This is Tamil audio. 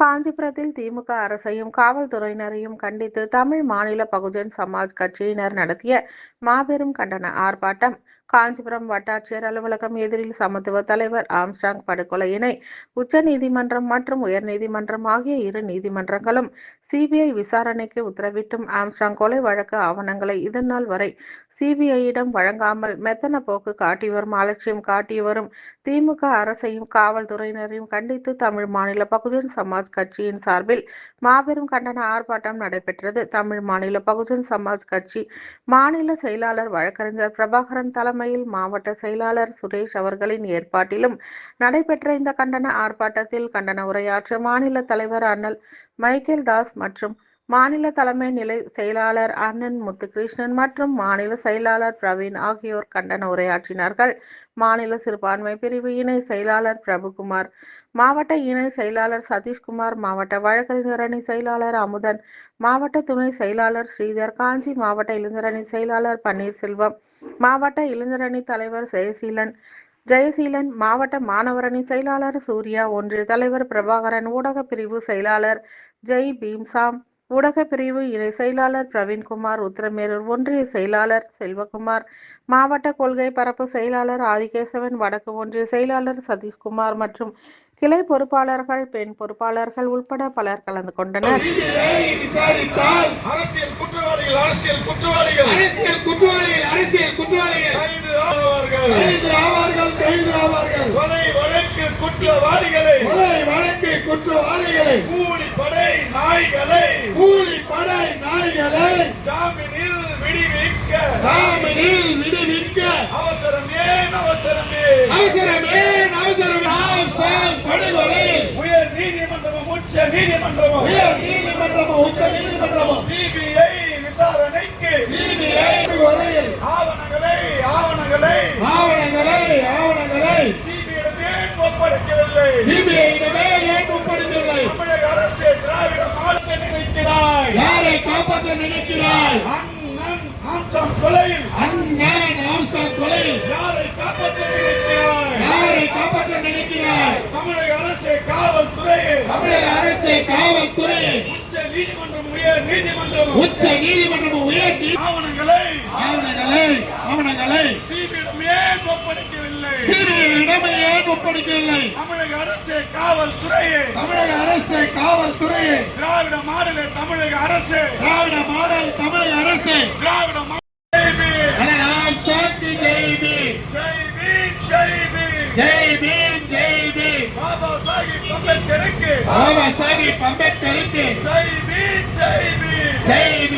காஞ்சிபுரத்தில் திமுக அரசையும் காவல்துறையினரையும் கண்டித்து தமிழ் மாநில பகுஜன் சமாஜ் கட்சியினர் நடத்திய மாபெரும் கண்டன ஆர்ப்பாட்டம். காஞ்சிபுரம் வட்டாட்சியர் அலுவலகம் எதிரில் சமத்துவ தலைவர் ஆம்ஸ்டாங் படுகொலையினை உச்சநீதிமன்றம் மற்றும் உயர்நீதிமன்றம் ஆகிய இரு நீதிமன்றங்களும் சிபிஐ விசாரணைக்கு உத்தரவிட்டும். ஆம்ஸ்டாங் கொலை வழக்கு ஆவணங்களை இதுநாள் வரை சிபிஐயிடம் வழங்காமல் மெத்தன போக்கு காட்டி வரும் அலட்சியம் காட்டி வரும். திமுக அரசையும் காவல்துறையினரையும் கண்டித்து தமிழ் மாநில பகுஜன் சமாஜ் கட்சியின் சார்பில் மாபெரும் கண்டன ஆர்ப்பாட்டம் நடைபெற்றது. தமிழ் மாநில பகுஜன் சமாஜ் கட்சி மாநில செயலாளர் வழக்கறிஞர் பிரபாகரன் தலைமையில் மாவட்ட செயலாளர் சுரேஷ் அவர்களின் ஏற்பாட்டிலும் நடைபெற்ற இந்த கண்டன ஆர்ப்பாட்டத்தில் கண்டன உரையாற்ற மாநில தலைவர் அண்ணல் மைக்கேல் தாஸ் மற்றும் மாநில தலைமை நிலை செயலாளர் அண்ணன் முத்துகிருஷ்ணன் மற்றும் மாநில செயலாளர் பிரவீன் ஆகியோர் கண்டன உரையாற்றினார்கள். மாநில சிறுபான்மை பிரிவு இணை செயலாளர் பிரபுகுமார் மாவட்ட இணை செயலாளர் சதீஷ்குமார் மாவட்ட வழக்கறிஞர் அணி செயலாளர் அமுதன் மாவட்ட துணை செயலாளர் ஸ்ரீதர் காஞ்சி மாவட்ட இளைஞரணி செயலாளர் பன்னீர்செல்வம் மாவட்ட இளைஞரணி தலைவர் ஜெயசீலன் ஜெயசீலன் மாவட்ட மாணவரணி செயலாளர் சூர்யா ஒன்றிய தலைவர் பிரபாகரன் ஊடக பிரிவு செயலாளர் ஜெய் பீம்சாம் ஊடக பிரிவு இணை செயலாளர் பிரவீன்குமார் உத்திரமேரூர் ஒன்றிய செயலாளர் செல்வகுமார் மாவட்ட கொள்கை பரப்பு செயலாளர் ஆதிகேசவன் வடக்கு ஒன்றிய செயலாளர் சதீஷ்குமார் மற்றும் கிளை பொறுப்பாளர்கள் பெண் பொறுப்பாளர்கள் உட்பட பலர் கலந்து கொண்டனர். அரசியல் குற்றவாளிகள் அரசியல் குற்றவாளிகள். அரசியல் குற்றவாளிகள் அரசியல் குற்றவாளிகள். கைது ஆவார்கள். கைது ஆவார்கள் கைது ஆவார்கள். கொலை வழக்கு குற்றவாளிகளை. கொலை வழக்கு குற்றவாளிகளை. கூலி அவசரம் ஏன் அவசரம் ஏன் அவசரமே அவசரமே ஆம்சாங் படுகொலை. உயர் நீதிமன்றமும் உச்ச நீதிமன்றமும். உயர் நீதிமன்றமும் உச்ச நீதிமன்றமும். சிபிஐ விசாரணைக்கு. சிபிஐ ஆவணங்களை ஆவணங்களை. ஆவணங்களை ஆவணங்களை. சிபிஐடம் ஏன் ஒப்படைக்கவில்லை. சிபிஐயிடமே ஏன் தமிழக அரசு திராவிட மாற்ற நினைக்கிறாய். யாரை காப்பாற்ற நினைக்கிறாய்? அண்ணன் ஆம்சாம் கொலையில். அண்ணன் ஆம்சாங் யாரை காப்பாற்ற நினைக்கிறாய்? யாரை காப்பாற்ற நினைக்கிறாய் தமிழக அரசு காவல்துறையை. தமிழக அரசு காவல்துறை உச்ச நீதிமன்றம் உயர் நீதிமன்றம். உச்ச நீதிமன்றம் உயர் ஆவணங்களை. ஆவணங்களை ஆவணங்களை. ஏன் ஒப்படைக்கவில்லை? சிபிஐயிடமே ஏன் ஒப்படைக்கவில்லை? தமிழக அரசு காவல்துறையை. தமிழக அரசு காவல்துறையை. திராவிட மாடல தமிழக அரசு. திராவிட மாடல் தமிழக அரசு. திராவிட ஜெய் பீம் ஜெய் பீம். ஜெய் பீம் ஜெய் பீம். பாபா சாஹிப் அம்பேத்கருக்கு. பாபா சாஹிப் அம்பேத்கருக்கு. ஜெய் பீம் ஜெய் பீம். ஜெய் பீம்